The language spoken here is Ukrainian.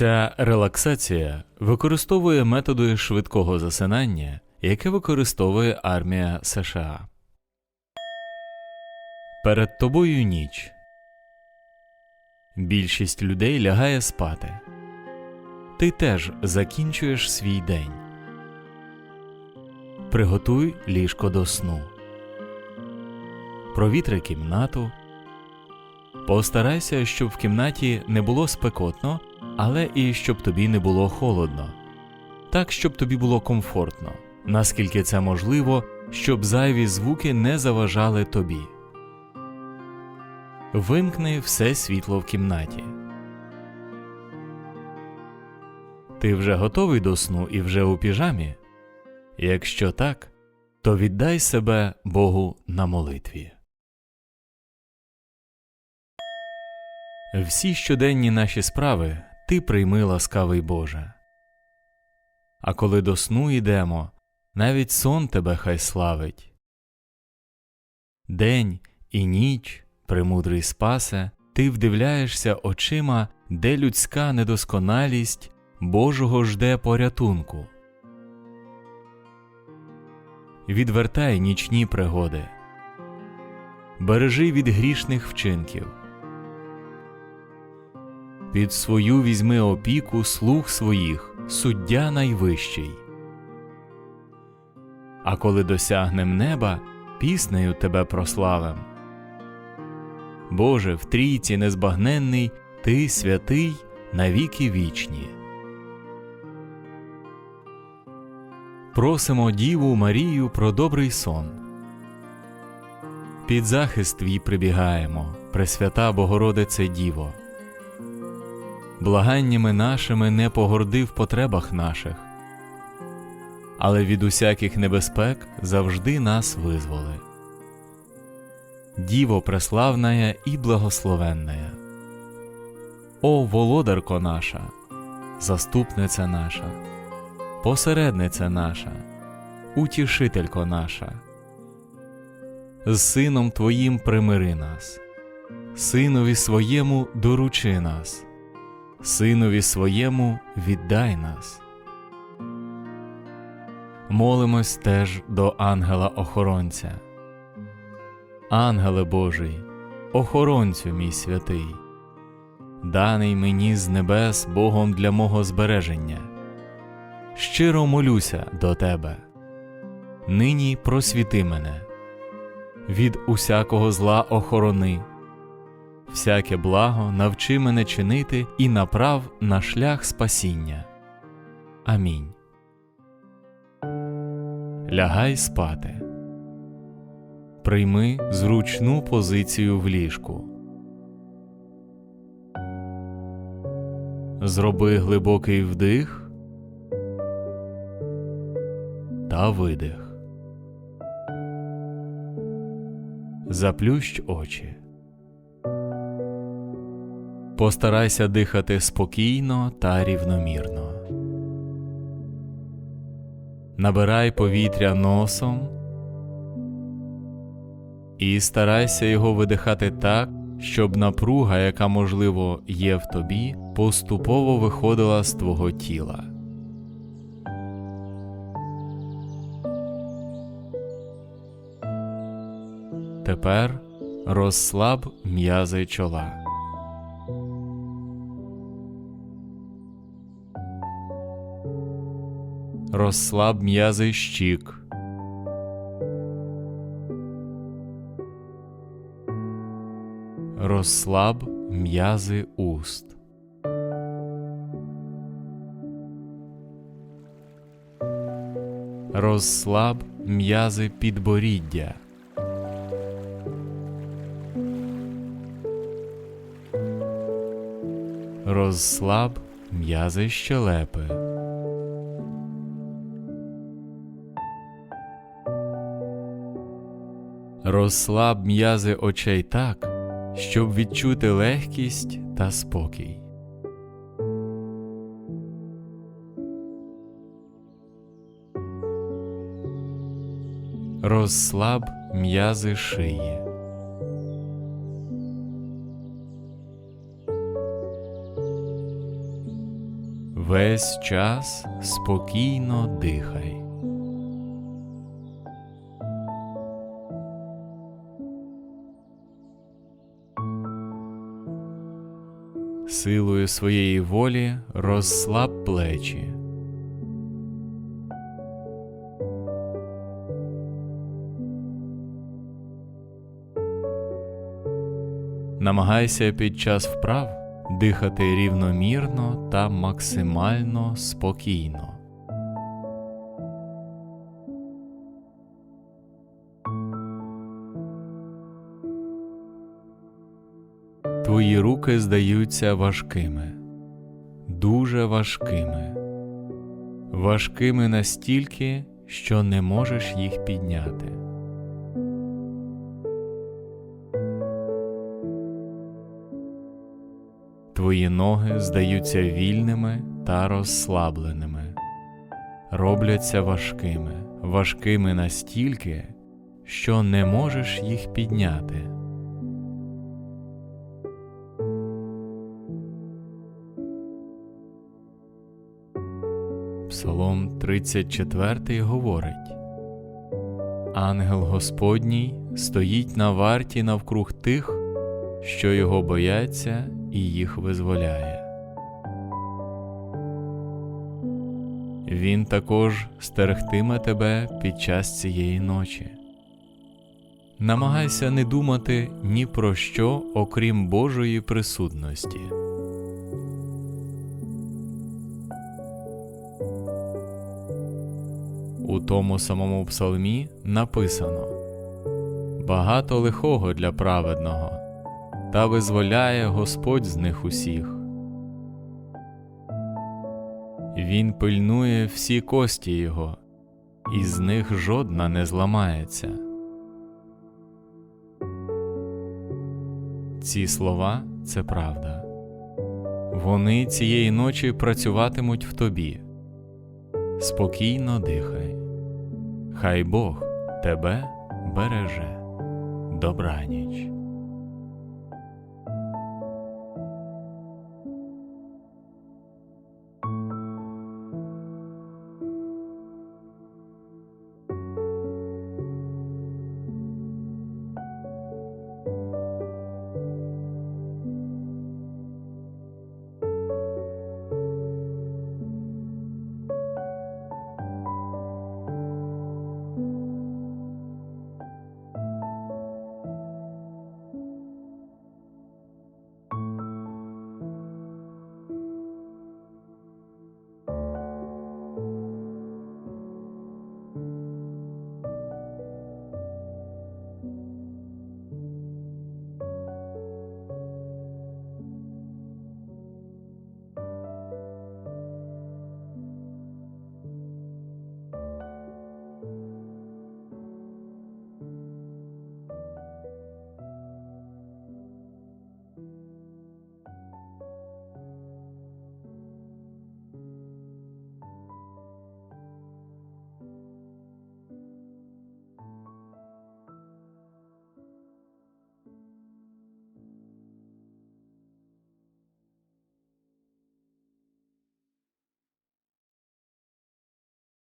Ця релаксація використовує методи швидкого засинання, яке використовує армія США. Перед тобою ніч. Більшість людей лягає спати. Ти теж закінчуєш свій день. Приготуй ліжко до сну. Провітри кімнату. Постарайся, щоб в кімнаті не було спекотно, але і щоб тобі не було холодно. Так, щоб тобі було комфортно, наскільки це можливо, щоб зайві звуки не заважали тобі. Вимкни все світло в кімнаті. Ти вже готовий до сну і вже у піжамі? Якщо так, то віддай себе Богу на молитві. Всі щоденні наші справи ти прийми ласкавий Боже. А коли до сну йдемо, навіть сон тебе хай славить. День і ніч, премудрий спасе, ти вдивляєшся очима, де людська недосконалість Божого жде порятунку. Відвертай нічні пригоди, бережи від грішних вчинків. Під свою візьми опіку слуг своїх, суддя найвищий. А коли досягнем неба, піснею тебе прославим. Боже, в трійці незбагненний, Ти святий навіки вічні. Просимо Діву Марію про добрий сон. Під захист твій прибігаємо, Пресвята Богородице Діво. Благаннями нашими не погорди в потребах наших, але від усяких небезпек завжди нас визволи. Діво преславная і благословенная. О, володарко наша, заступниця наша, посередниця наша, утішителько наша, з Сином Твоїм примири нас, Синові своєму доручи нас, Синові своєму віддай нас. Молимось теж до ангела-охоронця. Ангеле Божий, охоронцю мій святий, даний мені з небес Богом для мого збереження. Щиро молюся до Тебе. Нині просвіти мене, від усякого зла охорони, всяке благо навчи мене чинити і направ на шлях спасіння. Амінь. Лягай спати. Прийми зручну позицію в ліжку. Зроби глибокий вдих та видих. Заплющ очі. Постарайся дихати спокійно та рівномірно. Набирай повітря носом і старайся його видихати так, щоб напруга, яка, можливо, є в тобі, поступово виходила з твого тіла. Тепер розслаб м'язи чола. Розслаб м'язи щік. Розслаб м'язи уст. Розслаб м'язи підборіддя. Розслаб м'язи щелепи. Розслаб м'язи очей так, щоб відчути легкість та спокій. Розслаб м'язи шиї. Весь час спокійно дихай. Силою своєї волі розслаб плечі. Намагайся під час вправ дихати рівномірно та максимально спокійно. Твої руки здаються важкими, дуже важкими, важкими настільки, що не можеш їх підняти. Твої ноги здаються вільними та розслабленими, робляться важкими, важкими настільки, що не можеш їх підняти. Псалом 34 говорить Ангел Господній стоїть на варті навкруг тих, що його бояться і їх визволяє. Він також стерегтиме тебе під час цієї ночі. Намагайся не думати ні про що, окрім Божої присутності. У тому самому псалмі написано Багато лихого для праведного, та визволяє Господь з них усіх. Він пильнує всі кості його, і з них жодна не зламається. Ці слова це правда. Вони цієї ночі працюватимуть в тобі. Спокійно дихай. Хай Бог тебе береже. Добраніч.